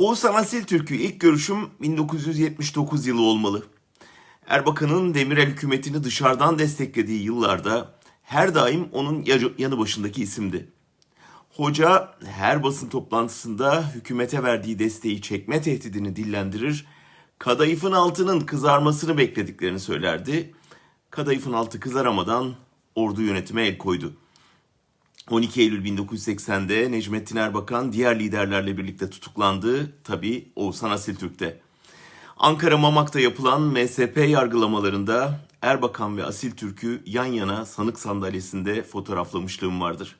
Oğuzhan Asil Türk'ü ilk görüşüm 1979 yılı olmalı. Erbakan'ın Demirel hükümetini dışarıdan desteklediği yıllarda her daim onun ya- yanı başındaki isimdi. Hoca her basın toplantısında hükümete verdiği desteği çekme tehdidini dillendirir, kadayıfın altının kızarmasını beklediklerini söylerdi. Kadayıfın altı kızaramadan ordu yönetime el koydu. 12 Eylül 1980'de Necmettin Erbakan diğer liderlerle birlikte tutuklandı. Tabi Oğuzhan Asiltürk'te. Ankara Mamak'ta yapılan MSP yargılamalarında Erbakan ve Asiltürk'ü yan yana sanık sandalyesinde fotoğraflamışlığım vardır.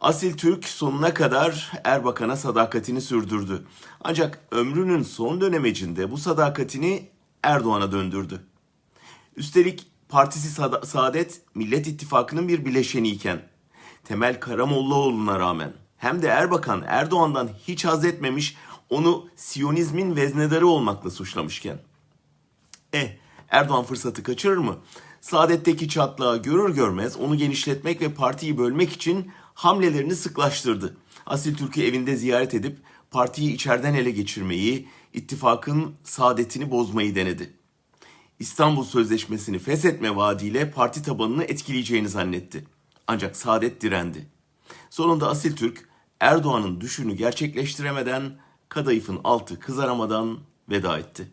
Asil Türk sonuna kadar Erbakan'a sadakatini sürdürdü. Ancak ömrünün son dönemecinde bu sadakatini Erdoğan'a döndürdü. Üstelik partisi Sa- Saadet Millet İttifakı'nın bir bileşeniyken Temel Karamollaoğlu'na rağmen hem de Erbakan Erdoğan'dan hiç haz etmemiş onu Siyonizmin veznedarı olmakla suçlamışken. Eh, Erdoğan fırsatı kaçırır mı? Saadet'teki çatlağı görür görmez onu genişletmek ve partiyi bölmek için hamlelerini sıklaştırdı. Asil Türk'ü evinde ziyaret edip partiyi içeriden ele geçirmeyi, ittifakın saadetini bozmayı denedi. İstanbul Sözleşmesi'ni feshetme vaadiyle parti tabanını etkileyeceğini zannetti. Ancak Saadet direndi. Sonunda Asil Türk Erdoğan'ın düşünü gerçekleştiremeden kadayıfın altı kızaramadan veda etti.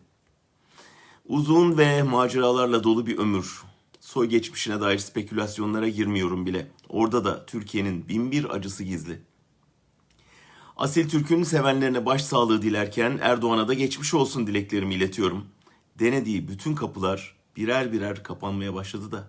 Uzun ve maceralarla dolu bir ömür. Soy geçmişine dair spekülasyonlara girmiyorum bile. Orada da Türkiye'nin binbir acısı gizli. Asil Türk'ün sevenlerine başsağlığı dilerken Erdoğan'a da geçmiş olsun dileklerimi iletiyorum. Denediği bütün kapılar birer birer kapanmaya başladı da.